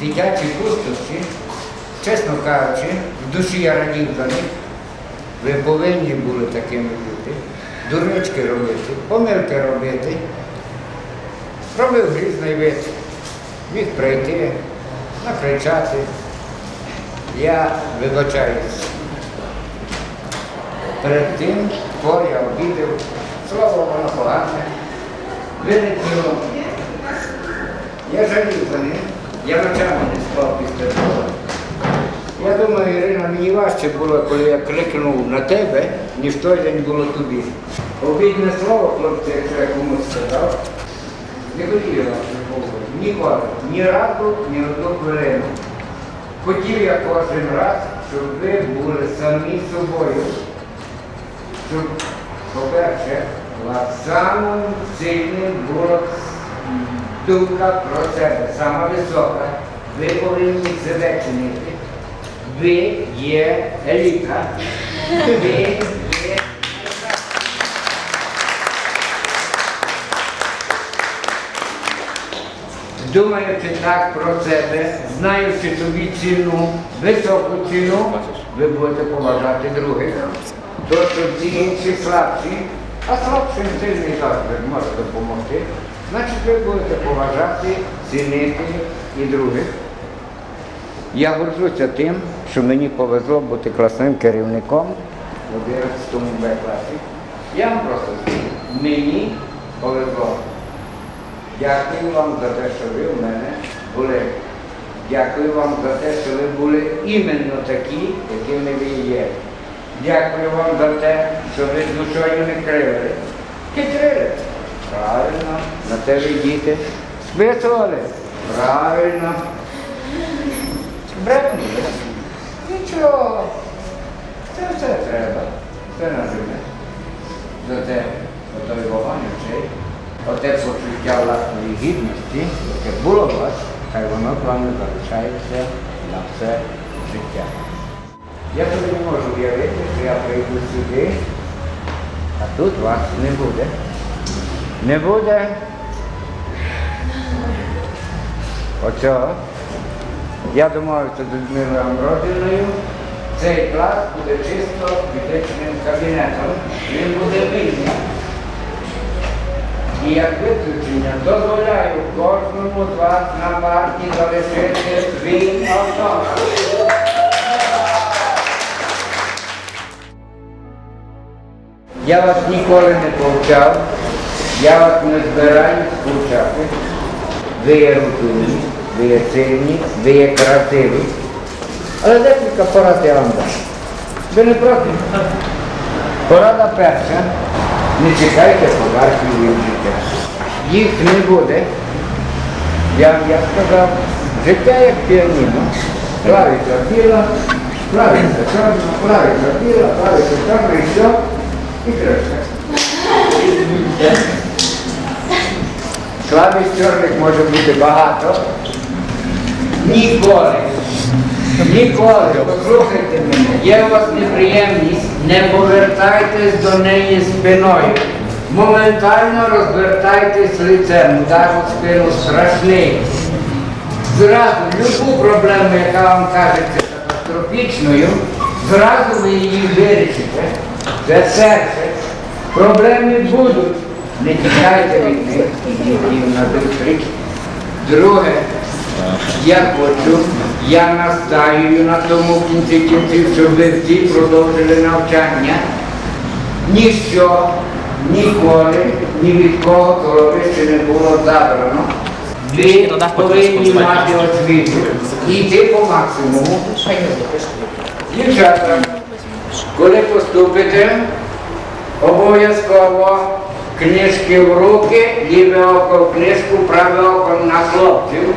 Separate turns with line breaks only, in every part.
дитячі пустощі, чесно кажучи, в душі я радів за них. Ви повинні були такими бути, дурнички робити, помилки робити. Робив грізний вид, міг прийти, накричати. Я вибачаюсь. Перед тим, кого я обідав, слово воно погане, вилетіло. Я жалів за них, я ночами не спав після того. Я думаю, Ірина, мені важче було, коли я крикнув на тебе, ніж той день було тобі. Обідне слово, хлопці, якщо я комусь сказав, не хотів я вас виховувати. Ніколи. Ні разу, ні одну хвилину. Хотів я кожен раз, щоб ви були самі собою. Щоб, по-перше, вас самим сильним була думка про себе, сама висока. Ви повинні себе чинити. Ви є еліта. Ви є Думаючи так про себе, знаючи собі ціну, високу ціну, ви будете поважати других. То, що ці інші слабші, а слабшим сильний завжди може допомогти, значить ви будете поважати, цінити і других. Я горжуся тим, що мені повезло бути класним керівником в 11 Б класі. Я вам просто скажу, мені повезло. Дякую вам за те, що ви в мене були. Дякую вам за те, що ви були іменно такі, якими ви є. Дякую вам за те, що ви з душою не кривили. Хитрили. Правильно, на те ви діти. Списували. Правильно. Брехнули. Нічого. Це все треба. Це на землі. За те, отой вогонь очей. Оте почуття власної гідності, яке було у вас, хай воно з вами залишається на все життя. Я собі не можу уявити, що я прийду сюди, а тут вас не буде. Не буде оцього. Я домовився з Людмилою Амбродіною. Цей клас буде чисто фізичним кабінетом. Він буде вільний. І як виключення дозволяю кожному з вас на парті залишити свій автограф. Я вас ніколи не повчав, я вас не збираюсь повчати. Ви є розумні, ви є сильні, ви є красиві. Але декілька порад я вам дам. Ви не проти? Порада перша. Не чекайте подарків від життя. Їх не буде. Я, я сказав, життя як піаніно. Клавіша біла, клавіша чорна, клавіша біла, клавіша чорна і все. І кришка. Клавіш чорних може бути багато. Ніколи. Ніколи, послухайте мене, є у вас неприємність, не повертайтесь до неї спиною. Моментально розвертайтесь лицем, удар у спину страшний. Зразу любу проблему, яка вам кажеться катастрофічною, зразу ви її вирішите. Це серце. Проблеми будуть. Не тікайте від них, ідіть їм на зустріч. Друге, я хочу, я настаюю на тому в кінці кінців, щоб ви всі продовжили навчання. Ніщо, ніколи, ні від кого голови ще не було забрано. Ви повинні мати освіту і йти по максимуму. Дівчата, коли поступите, обов'язково книжки в руки, ліве око в книжку, праве око на хлопців.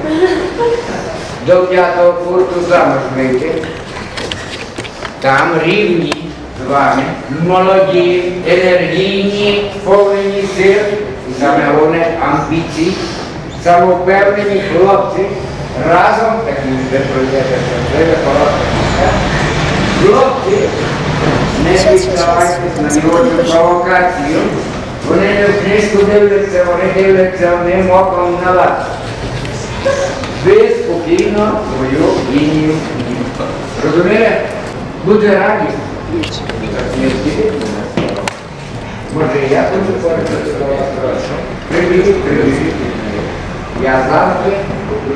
До п'ятого курсу замуж вийти. Там рівні з вами, молоді, енергійні, повинні сил, саме головне амбіцій, самовпевнені хлопці. Разом такі ви пройдете щасливе хороше. Хлопці, не піддавайтесь на дівочу провокацію. Вони не в книжку дивляться, вони дивляться одним оком на вас. ви спокійно свою лінію. Розумієте? Буде радість. Може, я до вас. Привіт, привіт. Я завжди буду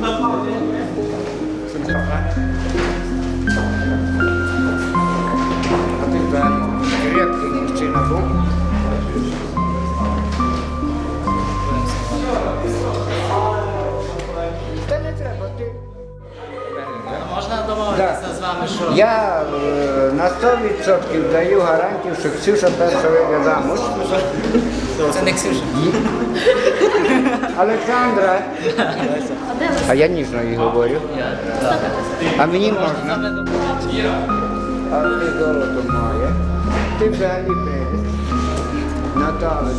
那放心。100% даю гарантію, що Ксюша перша вийде замуж.
це не Ксюша.
Олександра. А я ніжно їй говорю. А мені можна. А ти золото моє. Ти взагалі прелість. Наталя,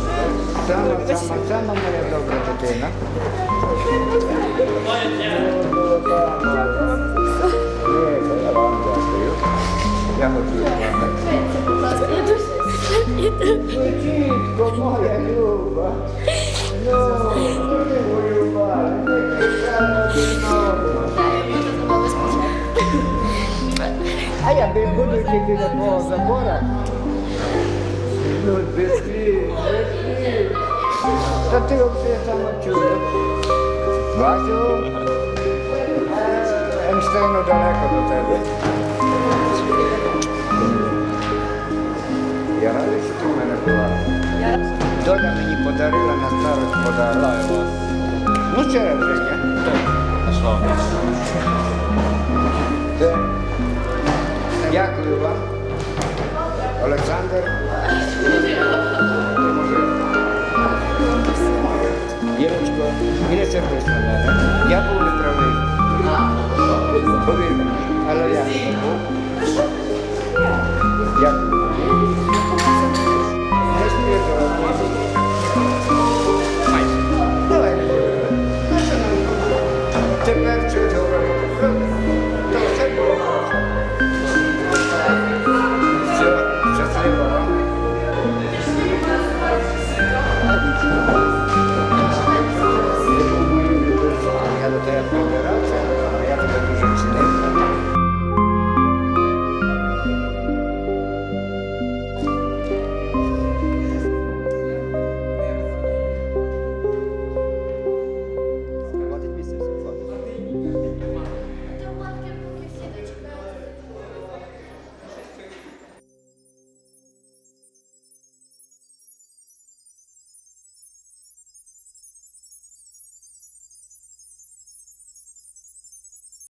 сама, сама, сама моя добра дитина. Я вам дякую. Я вам. Дітко моя люба. Ну, люба, не кричала. А я би буду тільки до твого забора. Ну, без слів, без слів. Та ти взагалі саме чудо. Бачу, е, далеко до тебе. Я радий, що ти в мене була. Доля мені подарила на старость подарунок. Ну, Женя. Це. Дякую вам. Олександр. Ірочко, і не сердись на мене. Я був неправий. Повір мені, але я Тепер чуть говорити. То все було. Все, щасливо вам. Я до тебе побирався, я тебе дуже чинив.